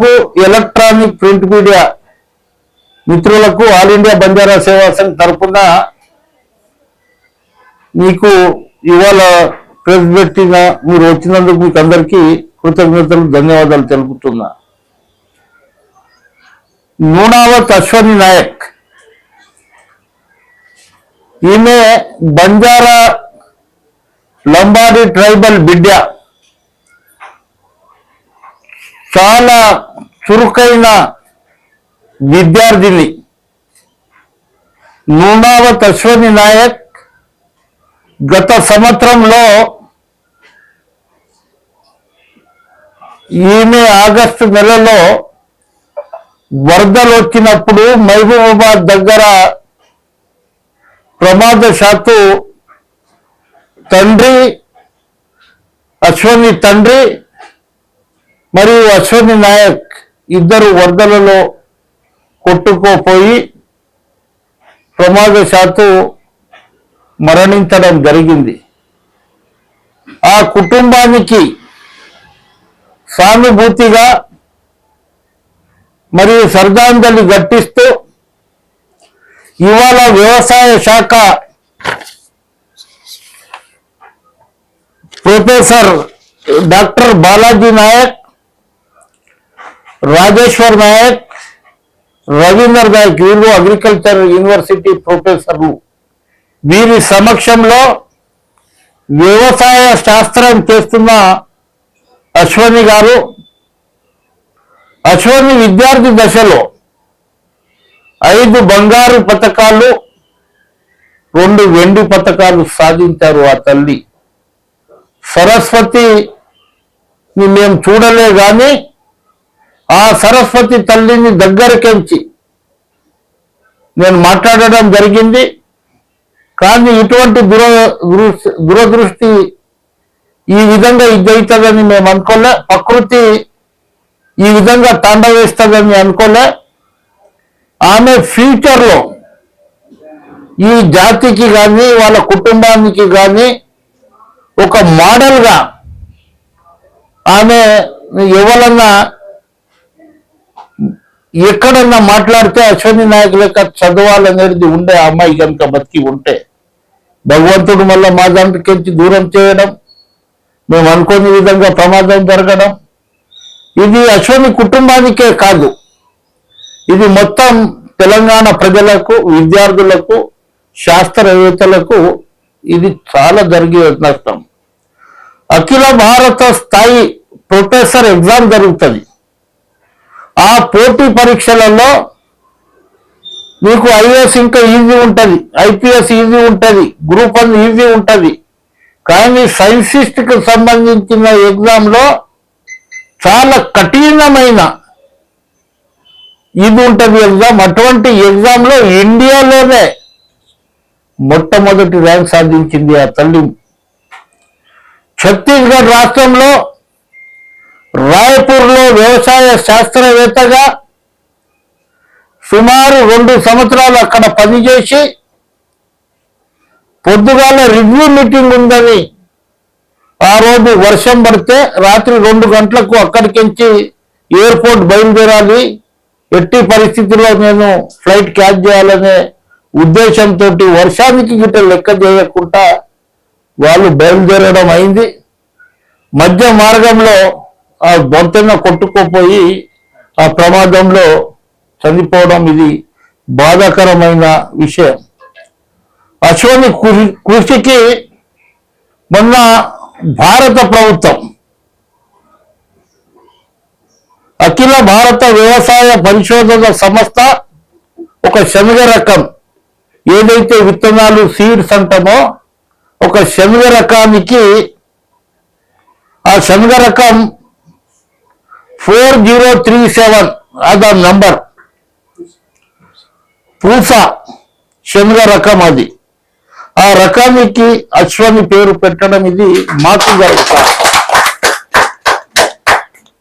కు electronic print media మిత్రులకు all India Banjara Seva Sangh తరఫున మీకు ఇవాళ ప్రెస్ పెట్టిన మీరు వచ్చినందుకు మీకు అందరికీ కృతజ్ఞతలు ధన్యవాదాలు తెలుపుతున్నా. నూనావత్ అశ్వని నాయక్ ఈమె బంజారా లంబాడి ట్రైబల్ బిడ్డ. చాలా చురుకైన విద్యార్థిని నూనావత్ అశ్వని నాయక్ గత సంవత్సరంలో ఈమె ఆగస్టు నెలలో వరదలు వచ్చినప్పుడు మహబూబాబాద్ దగ్గర ప్రమాదశాత్తు తండ్రి అశ్వని తండ్రి మరియు అశ్వని నాయక్ ఇద్దరు వరదలలో కొట్టుకోపోయి ప్రమాదశాత్తు మరణించడం జరిగింది. ఆ కుటుంబానికి సానుభూతిగా మరియు శ్రద్ధాంజలి ఘటిస్తూ ఇవాళ వ్యవసాయ శాఖ ప్రొఫెసర్ డాక్టర్ బాలాజీ నాయక్ రాజేశ్వర్ నాయక్ రవీందర్ నాయక్ వీళ్ళు అగ్రికల్చర్ యూనివర్సిటీ ప్రొఫెసర్లు. వీరి సమక్షంలో వ్యవసాయ శాస్త్రం చేస్తున్న అశ్వని గారు అశ్వని విద్యార్థి దశలో ఐదు బంగారు పథకాలు రెండు వెండి పథకాలు సాధించారు ఆ తల్లి. సరస్వతిని మేము చూడలే కానీ ఆ సరస్వతి తల్లిని దగ్గరకెంచి నేను మాట్లాడడం జరిగింది. కానీ ఇటువంటి దుర దురదృష్టి ఈ విధంగా ఇది అవుతుందని మేము అనుకోలే. ప్రకృతి ఈ విధంగా తాండవేస్తుందని అనుకోలే. ఆమె ఫ్యూచర్లో ఈ జాతికి కానీ వాళ్ళ కుటుంబానికి కానీ ఒక మోడల్గా ఆమె ఎవరన్నా ఎక్కడన్నా మాట్లాడితే అశ్వని నాయక్ లెక్క చదవాలనేది ఉండే అమ్మాయి కనుక బతికి ఉంటే భగవంతుడు మళ్ళీ మా దాంట్లోకి దూరం చేయడం మేము అనుకోని విధంగా ప్రమాదం జరగడం ఇది అశ్వని కుటుంబానికే కాదు. ఇది మొత్తం తెలంగాణ ప్రజలకు విద్యార్థులకు శాస్త్రవేత్తలకు ఇది చాలా జరిగే నష్టం. అఖిల భారత స్థాయి ప్రొఫెసర్ ఎగ్జామ్ జరుగుతుంది. ఆ పోటీ పరీక్షలలో మీకు ఐఏఎస్ ఇంకా ఈజీ ఉంటుంది ఐపీఎస్ ఈజీ ఉంటుంది గ్రూప్ వన్ ఈజీ ఉంటుంది. కానీ సైన్సిస్ట్కి సంబంధించిన ఎగ్జామ్లో చాలా కఠినమైన ఇది ఉంటుంది ఎగ్జామ్. అటువంటి ఎగ్జామ్లో ఇండియాలోనే మొట్టమొదటి ర్యాంక్ సాధించింది ఆ తల్లి. ఛత్తీస్గఢ్ రాష్ట్రంలో రాయపూర్లో వ్యవసాయ శాస్త్రవేత్తగా సుమారు రెండు సంవత్సరాలు అక్కడ పనిచేసి పొద్దుగాల రివ్యూ మీటింగ్ ఉందని ఆ రోజు వర్షం పడితే రాత్రి రెండు గంటలకు అక్కడికించి ఎయిర్పోర్ట్ బయలుదేరాలి. ఎట్టి పరిస్థితుల్లో నేను ఫ్లైట్ క్యాచ్ చేయాలనే ఉద్దేశంతో వర్షానికి గిట్ట లెక్క చేయకుండా వాళ్ళు బయలుదేరడం అయింది. మధ్య మార్గంలో ఆ బొంతన కొట్టుకుపోయి ఆ ప్రమాదంలో చనిపోవడం ఇది బాధాకరమైన విషయం. అశ్వని కృషి కృషికి మొన్న భారత ప్రభుత్వం అఖిల భారత వ్యవసాయ పరిశోధన సంస్థ ఒక శనగ రకం ఏదైతే విత్తనాలు సీడ్స్ అంటామో ఒక శనగ రకానికి ఆ శనగ రకం four zero three seven Aadhaar number. Pusa శనగ రకం అది. ఆ రకానికి అశ్వని పేరు పెట్టడం ఇది మాకు గర్వకారణం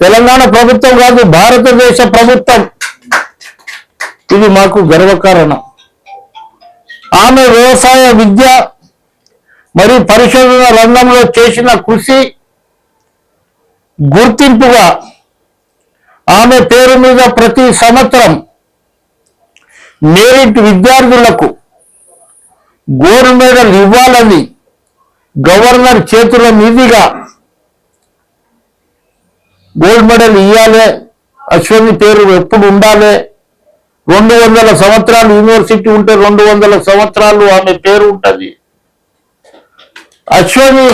తెలంగాణ ప్రభుత్వం కాదు భారతదేశ ప్రభుత్వం. ఇది మాకు గర్వకారణం. ఆమె వ్యవసాయ విద్య మరియు పరిశోధన రంగంలో చేసిన కృషి గుర్తింపుగా ఆమె పేరు మీద ప్రతి సంవత్సరం మెరిట్ విద్యార్థులకు గోల్డ్ మెడల్ ఇవ్వాలని గవర్నర్ చేతుల మీదుగా గోల్డ్ మెడల్ ఇవ్వాలి అశ్వని పేరు ఎప్పుడు ఉండాలి. రెండు వందల సంవత్సరాలు యూనివర్సిటీ ఉంటే రెండు వందల సంవత్సరాలు ఆమె పేరు ఉంటుంది. అశ్వని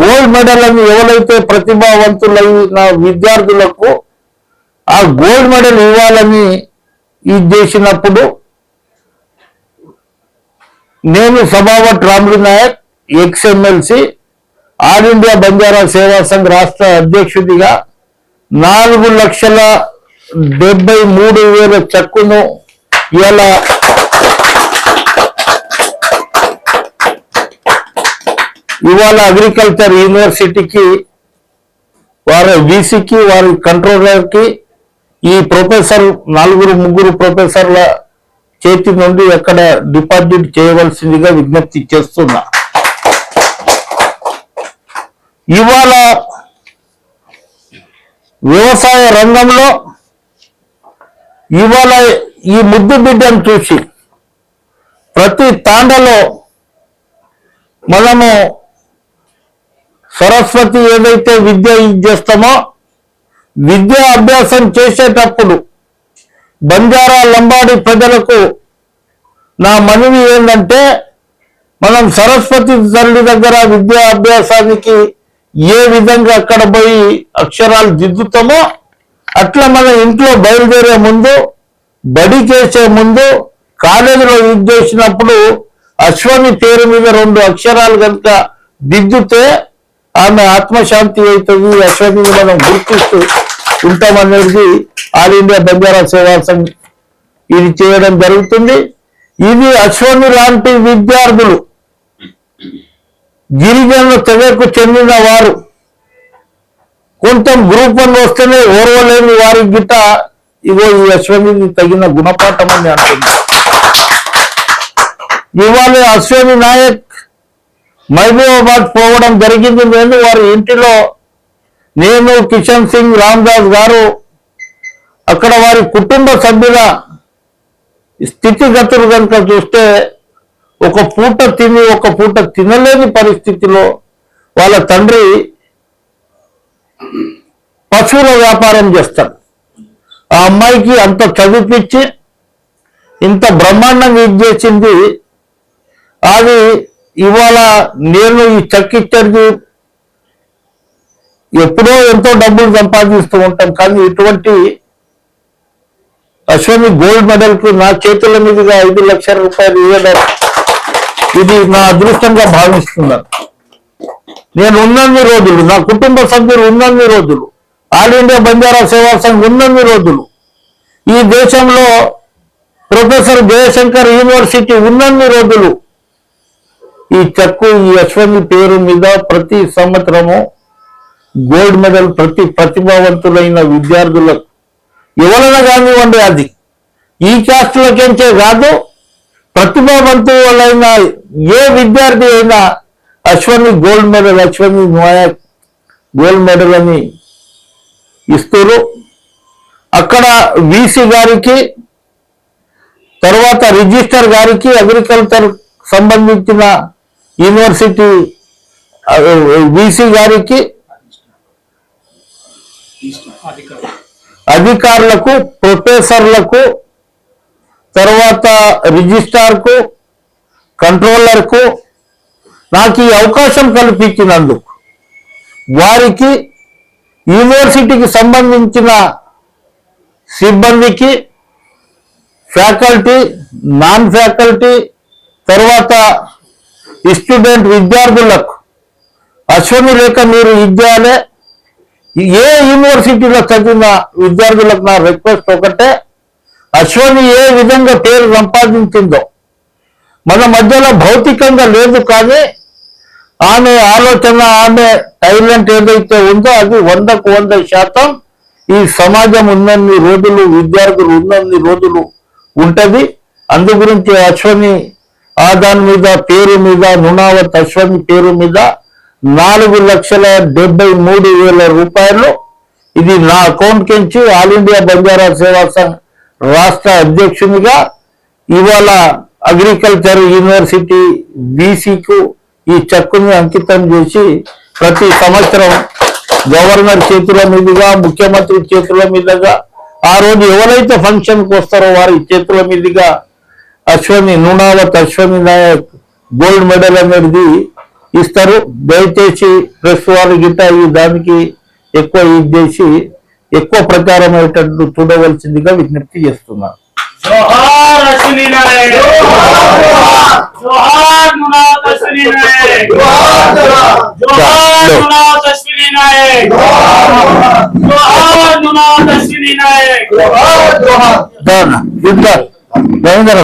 గోల్డ్ మెడల్ అని ఎవరైతే ప్రతిభావంతులైన విద్యార్థులకు ఆ గోల్డ్ మెడల్ ఇవ్వాలని ఇది చేసినప్పుడు నేను Sabhavat Ramudu Nayak ex all India Banjara Seva Sangh రాష్ట్ర అధ్యక్షుడిగా నాలుగు లక్షల డెబ్బై మూడు వేల చెక్కును ఇలా ఇవాళ అగ్రికల్చర్ యూనివర్సిటీకి వారి వీసీకి వారి కంట్రోలర్కి ఈ ప్రొఫెసర్ నలుగురు ముగ్గురు ప్రొఫెసర్ల చేతి నుండి ఎక్కడ డిపాజిట్ చేయవలసిందిగా విజ్ఞప్తి చేస్తున్నా. ఇవాళ వ్యవసాయ రంగంలో ఇవాళ ఈ ముద్దు బిడ్డను చూసి ప్రతి తాండలో మనము సరస్వతి ఏదైతే విద్య ఇది చేస్తామో విద్యా అభ్యాసం చేసేటప్పుడు బంజారా లంబాడి ప్రజలకు నా మనవి ఏంటంటే మనం సరస్వతి తల్లి దగ్గర విద్యా అభ్యాసానికి ఏ విధంగా అక్కడ పోయి అక్షరాలు దిద్దుతామో అట్లా మన ఇంట్లో బయలుదేరే ముందు బడి చేసే ముందు కాలేజీలో ఇది చేసినప్పుడు అశ్వని పేరు మీద రెండు అక్షరాలు కనుక దిద్దుతే ఆమె ఆత్మశాంతి అవుతుంది అశ్వని మనం గుర్తిస్తూ ఉంటామనేది ఆల్ ఇండియా బంజారా సేవా సంఘ్ ఇది చేయడం జరుగుతుంది. ఇది అశ్వని లాంటి విద్యార్థులు గిరిజనుల తెగకు చెందిన వారు. కొంచెం గ్రూప్ వన్ వస్తేనే ఓర్వలేని వారి గిట్ట ఇగో ఈ అశ్వనికి తగిన గుణపాఠం అని అంటున్నారు ఇవాళ అశ్వని నాయక్ మహబూబాబాద్ పోవడం జరిగింది. నేను వారి ఇంటిలో నేను కిషన్ సింగ్ రామ్దాస్ గారు అక్కడ వారి కుటుంబ సభ్యుల స్థితిగతులు కనుక చూస్తే ఒక పూట తిని ఒక పూట తినలేని పరిస్థితిలో వాళ్ళ తండ్రి పశువుల వ్యాపారం చేస్తాడు. ఆ అమ్మాయికి అంత చదివిపించి ఇంత బ్రహ్మాండంగా ఇది చేసింది. అది ఇవాళ నేను ఈ చెక్ ఎప్పుడో ఎంతో డబ్బులు సంపాదిస్తూ ఉంటాం కానీ ఇటువంటి అశ్వని గోల్డ్ మెడల్కి నా చేతుల మీదుగా ఐదు లక్షల రూపాయలు ఇవ్వడం ఇది నా అదృష్టంగా భావిస్తున్నాను. నేను ఉన్నన్ని రోజులు నా కుటుంబ సభ్యులు ఉన్నన్ని రోజులు ఆల్ ఇండియా బంజారా సేవా సంఘ్ ఉన్నన్ని రోజులు ఈ దేశంలో ప్రొఫెసర్ జయశంకర్ యూనివర్సిటీ ఉన్నన్ని రోజులు ఈ చెక్కు ఈ అశ్వని పేరు మీద ప్రతి సంవత్సరము గోల్డ్ మెడల్ ప్రతి ప్రతిభావంతులైన విద్యార్థులకు ఎవరైనా కానివ్వండి అది. ఈ క్యాస్టులకించే కాదు ప్రతిభావంతులైన ఏ విద్యార్థి అయినా Ashwini gold medal Ashwini Moya gold medal అని ఇస్తారు. అక్కడ వీసీ గారికి తర్వాత రిజిస్టర్ గారికి అగ్రికల్చర్ సంబంధించిన యూనివర్సిటీ వీసీ గారికి అధికారులకు ప్రొఫెసర్లకు తర్వాత రిజిస్ట్రార్కు కంట్రోలర్కు నాకు ఈ అవకాశం కల్పించినందుకు వారికి యూనివర్సిటీకి సంబంధించిన సిబ్బందికి ఫ్యాకల్టీ నాన్ ఫ్యాకల్టీ తర్వాత స్టూడెంట్ విద్యార్థులకు అశ్వని లేక మీరు ఇద్యాలే ఏ యూనివర్సిటీలో చదివిన విద్యార్థులకు నా రిక్వెస్ట్ ఒకటే అశ్వని ఏ విధంగా పేరు సంపాదించిందో. మన మధ్యలో భౌతికంగా లేదు కానీ ఆమె ఆలోచన ఆమె టాలెంట్ ఏదైతే ఉందో అది వందకు వంద శాతం ఈ సమాజం ఉన్నన్ని రోజులు విద్యార్థులు ఉన్నన్ని రోజులు ఉంటుంది. అందు గురించి అశ్వని ఆ దాని మీద పేరు మీద నునావత్ అశ్వని పేరు మీద నాలుగు లక్షల డెబ్బై మూడు వేల రూపాయలు. ఇది నా అకౌంట్ నుంచి ఆల్ ఇండియా బంజారా సేవా సంఘ్ రాష్ట్ర అధ్యక్షునిగా ఇవాళ అగ్రికల్చర్ యూనివర్సిటీ బీసీకు ఈ చెక్కుని అంకితం చేసి ప్రతి సంవత్సరం గవర్నర్ చేతుల మీదుగా ముఖ్యమంత్రి చేతుల మీదుగా ఆ రోజు ఎవరైతే ఫంక్షన్కి వస్తారో వారి చేతుల మీదుగా అశ్వని నూనావత్ అశ్వని నాయక్ గోల్డ్ మెడల్ అనేది ఇస్తారు దయచేసి ప్రెస్ వారి గిట్ట ఈ దానికి ఎక్కువ ఇది చేసి ఎక్కువ ప్రచారం అయ్యేటట్టు చూడవలసిందిగా విజ్ఞప్తి చేస్తున్నారు